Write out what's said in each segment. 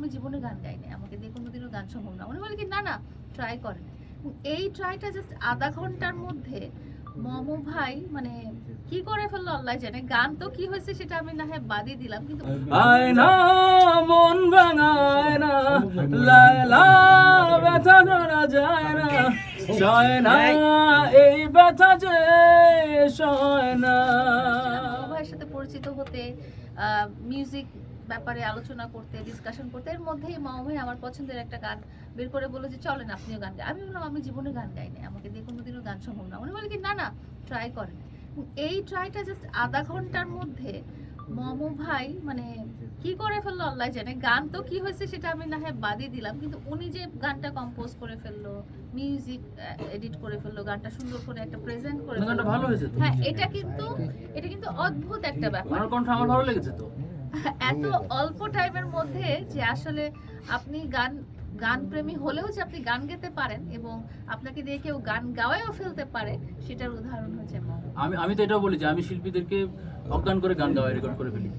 আমি জীবনে গান গাই না আমাকে দিয়ে কোনোদিনও গান সম্ভব না। উনি বলে কি না না ট্রাই করেন। এই ট্রাইটা জাস্ট আধা ঘণ্টার মধ্যে মম ভাই মানে কি করে ফেলল আল্লাহ জানে। গান তো কি হয়েছে সেটা আমি না হয় বাদই দিলাম কিন্তু আয়না মন ভাঙায় না লায়লা ব্যথা ধরা যায় না সয় না এই ব্যথা যে সয় না। মামা ভাইয়ের সাথে পরিচিত হতে মিউজিক ব্যাপারে আলোচনা করতে ডিসকাশন করতে এর মধ্যেই মামা ভাই আমার পছন্দের একটা গান বের করে বলল যে চলেন আপনিও গান গাই আমি বললাম আমি জীবনে গান গাই না আমাকে দিয়ে কোনোদিনও গান সম্ভব না। উনি বলে কি না না ট্রাই করেন। এই ট্রাইটা জাস্ট আধা ঘণ্টার মধ্যে মম ভাই মানে কি করে ফেলল আল্লাহ জানে। গান তো কি হয়েছে সেটা আমি না হয় বাদই দিলাম কিন্তু উনি যে গানটা কম্পোজ করে ফেলল মিউজিক এডিট করে ফেলল গানটা সুন্দর করে একটা প্রেজেন্ট করে ফেলল ভালো হয়েছে হ্যাঁ এটা কিন্তু এটা কিন্তু অদ্ভুত একটা ব্যাপার। আমার কণ্ঠ আমার ভালো লেগেছে তো? এত অল্প টাইমের মধ্যে যে আসলে আপনি গান গান প্রেমী হলেও যে আপনি গান গেতে পারেন এবং আপনাকে দিয়ে কেউ গান গাওয়ায়ও ফেলতে পারে সেটার উদাহরণ হচ্ছে আমি আমি তো এটাও বলি যে আমি শিল্পীদেরকে অজ্ঞান করে গান গাওয়াই রেকর্ড করে ফেলি।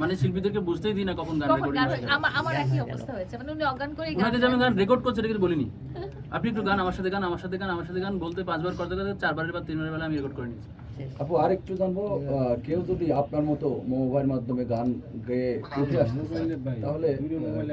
মানে শিল্পীদেরকে বুঝতেই দিই না কখন গান কখন রেকর্ডিং হয়ে আমার আমার একই অবস্থা হয়েছে মানে উনি অজ্ঞান করে গান আমি গান রেকর্ড করছি এটা কিন্তু বলিনি। আপনি একটু গান আমার সাথে গান আমার সাথে গান আমার সাথে গান বলতে পাঁচবার করতে করতে চারবারের বা তিনবারের বেলা আমি রেকর্ড করে নিয়েছি। আপু আরেকটু জানব কেউ যদি আপনার মতো মোবাইল মাধ্যমে গান গেয়ে উঠে আসতে তাহলে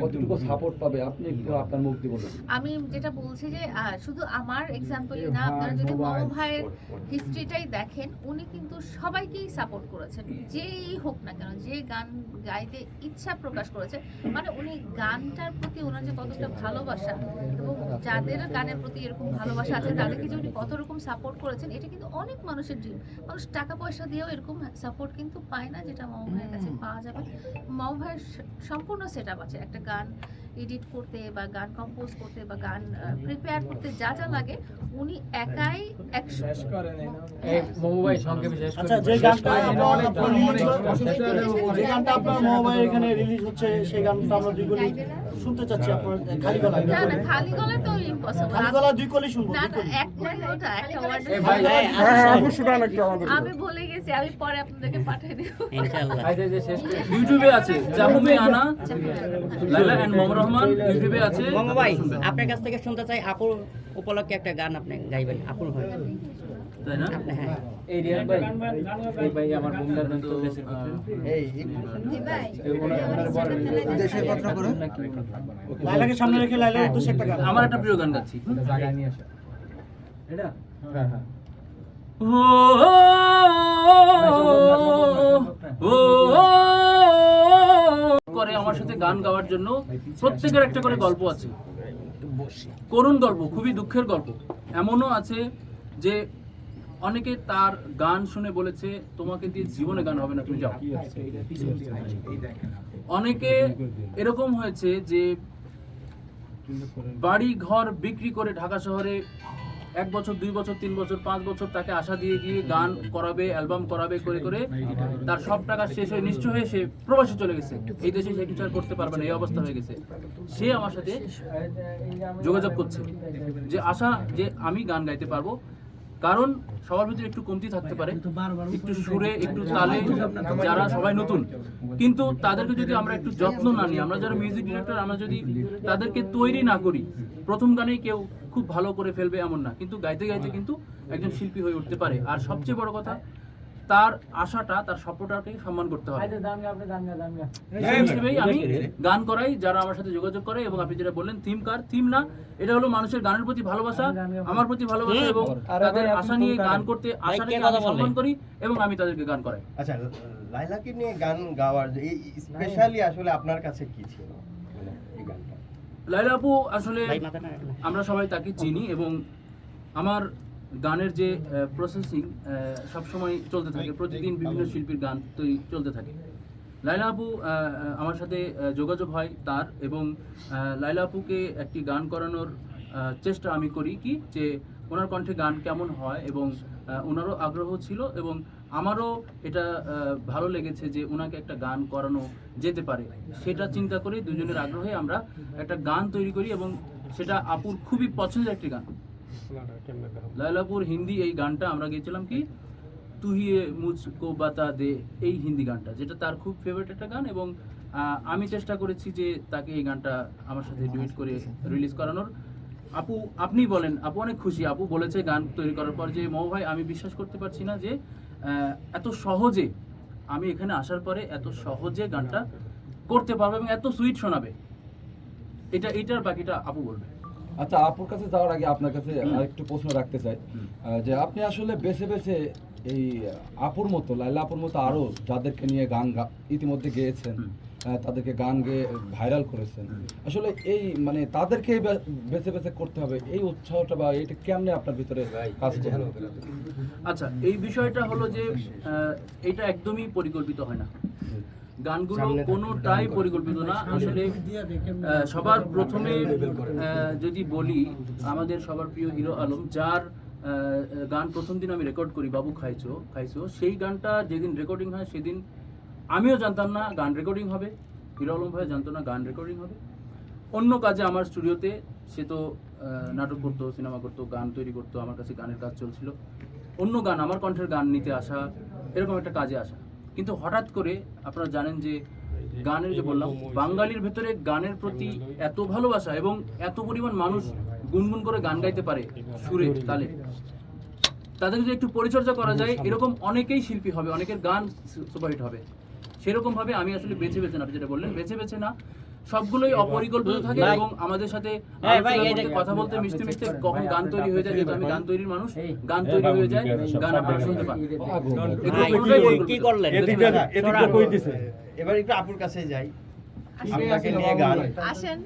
কতটুকু সাপোর্ট পাবে? আপনি একটু আপনার মুখ দিয়ে বলুন। আমি যেটা বলছি যে শুধু আমার এক্সাম্পলই না আপনারা যদি মম ভাইয়ের হিস্ট্রিটাই দেখেন উনি কিন্তু সবাইকেই সাপোর্ট করেছেন। যেই হোক না কেন যে গান গাইতে ইচ্ছা প্রকাশ করেছে মানে উনি গানটার প্রতি ওনার যে কতটা ভালোবাসা এবং যাদের গানের প্রতি এরকম ভালোবাসা আছে তাদেরকে যে উনি কত রকম সাপোর্ট করেছেন এটা কিন্তু অনেক মানুষের ড্রিম মানুষ টাকা পয়সা দিয়েও এরকম সাপোর্ট কিন্তু পায় না যেটা মম ভাইয়ের কাছে পাওয়া যাবে। মম ভাইয়ের সম্পূর্ণ সেট আপ আছে। একটা গান এডিট করতে বা গান কম্পোজ করতে বা গান প্রিপেয়ার করতে যা যা লাগে উনি একাই একশো আচ্ছা যে গানটা আপনার আপনার release- যে গানটা আপনার মোবাইল এখানে রিলিজ হচ্ছে সেই গানটা আমরা দুই শুনতে চাচ্ছি আপনার খালি গলা না না খালি গলা তো ইম্পসিবল খালি গলা দুই কলি শুনব না না কলি। ওটা একটা ওয়ার্ড হ্যাঁ, আমি ভুলে গেছি আমি পরে আপনাদেরকে পাঠিয়ে দেব। ইউটিউবে আছে জামুমে আনা লাইলা এন্ড মোহাম্মদ রহমান ইউটিউবে আছে। ভাই আপনার কাছ থেকে শুনতে চাই আপুর উপলক্ষে একটা গান আপনি গাইবেন আপুর হয়ে। তাই না হ্যাঁ এই রিয়ান ভাই এই ভাই আমার বন্ধুর তো দেশের কথা করে লাইলাকে সামনে রেখে উদ্দেশ্যে একটা গান আমার একটা প্রিয় গান গাচ্ছি ও ও করে আমার সাথে গান গাওয়ার জন্য প্রত্যেকের একটা করে গল্প আছে করুণ গল্প খুবই দুঃখের গল্প এমনও আছে যে অনেকে তার গান শুনে বলেছে, তোমাকে দিয়ে জীবনে গান হবে না, তুমি যাও। অনেকে এরকম হয়েছে যে বাড়ি ঘর বিক্রি করে ঢাকা শহরে এক বছর, দুই বছর, তিন বছর, পাঁচ বছর তাকে আশা দিয়ে গিয়ে গান করাবে, অ্যালবাম করাবে, করে করে তার সব টাকা শেষ হয়ে নিশ্চয় হয়ে সে প্রবাসে চলে গেছে। এই দেশে সে কিছু আর করতে পারবে না, এই অবস্থা হয়ে গেছে। সে আমার সাথে যোগাযোগ করছে যে, আশা যে আমি গান গাইতে পারব কারণ সবার ভিতরে একটু কমতি থাকতে পারে। একটু সুরে একটু তালে যারা সবাই নতুন। কিন্তু তাদেরকে যদি আমরা একটু যত্ন না নিই আমরা যারা মিউজিক ডিরেক্টর আমরা যদি তাদেরকে তৈরি না করি প্রথম গানেই কেউ খুব ভালো করে ফেলবে এমন না। কিন্তু গাইতে গাইতে কিন্তু একজন শিল্পী হয়ে উঠতে পারে। আর সবচেয়ে বড় কথা তার আশাটা তার স্বপ্নটাকে সম্মান করতে হবে। আমি গান করাই যারা আমার সাথে যোগাযোগ করে এবং আপনি যেটা বললেন থিম কার থিম না এটা হলো মানুষের গানের প্রতি ভালোবাসা আমার প্রতি ভালোবাসা এবং তাদের আশা নিয়ে গান করতে আশাটাকে আমি সম্মান করি এবং আমি তাদেরকে গান করাই। আচ্ছা লাইলাকে নিয়ে গান গাওয়ার এই স্পেশালি আসলে আপনার কাছে কি ছিল? মানে এই গানটা? লাইলা আপু আসলে আমরা সবাই তাকে চিনি এবং আমার গানের যে প্রসেসিং সবসময় চলতে থাকে প্রতিদিন বিভিন্ন শিল্পীর গান তৈরি চলতে থাকে। লাইলা আপু আমার সাথে যোগাযোগ হয় তার এবং লাইলা আপুকে একটি গান করানোর চেষ্টা আমি করি কি যে ওনার কণ্ঠে গান কেমন হয় এবং ওনারও আগ্রহ ছিল এবং আমারও এটা ভালো লেগেছে যে ওনাকে একটা গান করানো যেতে পারে। সেটা চিন্তা করে দুজনের আগ্রহে আমরা একটা গান তৈরি করি এবং সেটা আপুর খুবই পছন্দের একটি গান। লায়লাপুর হিন্দি এই গানটা আমরা গেছিলাম কি? তুই মুঝকো বাতা দে, এই হিন্দি গানটা, যেটা তার খুব ফেভারিট একটা গান এবং আমি চেষ্টা করেছি যে তাকে এই গানটা আমার সাথে ডুইট করে রিলিজ করানোর। আপু, আপনি বলেন, আপু অনেক খুশি। আপু বলেছে গান তৈরি করার পর যে, মৌ ভাই, আমি বিশ্বাস করতে পারছি না যে এত সহজে আমি এখানে আসার পরে এত সহজে গানটা করতে পারব এবং এত সুইট শোনাবে। এটা, এটার বাকিটা আপু বলবে। আচ্ছা আপুর কাছে যাওয়ার আগে আপনার কাছে আরেকটু প্রশ্ন রাখতে চাই। যে আপনি আসলে বেছে বেছে এই আপুর মতো লাইলা আপুর মতো আরও যাদেরকে নিয়ে গান ইতিমধ্যে গেয়েছেন তাদেরকে গান গেয়ে ভাইরাল করেছেন আসলে এই মানে তাদেরকে বেছে বেছে করতে হবে এই উৎসাহটা বা এইটা কেমনে আপনার ভিতরে কাজ আচ্ছা এই বিষয়টা হলো যে এটা একদমই পরিকল্পিত হয় না। গানগুলো কোনোটাই পরিকল্পিত না। আসলে সবার প্রথমে যদি বলি আমাদের সবার প্রিয় হিরো আলম যার গান প্রথম দিন আমি রেকর্ড করি বাবু খাইছো খাইছো সেই গানটা যেদিন রেকর্ডিং হয় সেদিন আমিও জানতাম না গান রেকর্ডিং হবে হিরো আলম ভাই জানতো না গান রেকর্ডিং হবে। অন্য কাজে আমার স্টুডিওতে সে তো নাটক করতো সিনেমা করতো গান তৈরি করতো আমার কাছে গানের কাজ চলছিল। অন্য গান আমার কণ্ঠের গান নিতে আসা এরকম একটা কাজে আসা। কিন্তু হঠাৎ করে আপনারা জানেন যে গানের যে বললাম, বাঙালির ভেতরে গানের প্রতি এত ভালোবাসা এবং এত পরিমাণ মানুষ গুনগুন করে গান গাইতে পারে সুরে, তালে। তাদের যদি একটু পরিচর্যা করা যায়, এরকম অনেকেই শিল্পী হবে, অনেকের গান সুপারহিট হবে। সেরকমভাবে আমি আসলে বেছে বেছে না, আপনি যেটা বললেন, বেছে বেছে না। সবগুলোই অপরিকল্পিত থাকে এবং আমাদের সাথে হ্যাঁ, কথা বলতে মিশতে মিশতে কখন গান তৈরি হয়ে যায় যেহেতু আমি গান তৈরির মানুষ গান তৈরি হয়ে যায় গান আপনারা শুনতে পান কি- করলেন? এবার একটু আপুর কাছে যাই। আপনাকে নিয়ে গান। আসেন।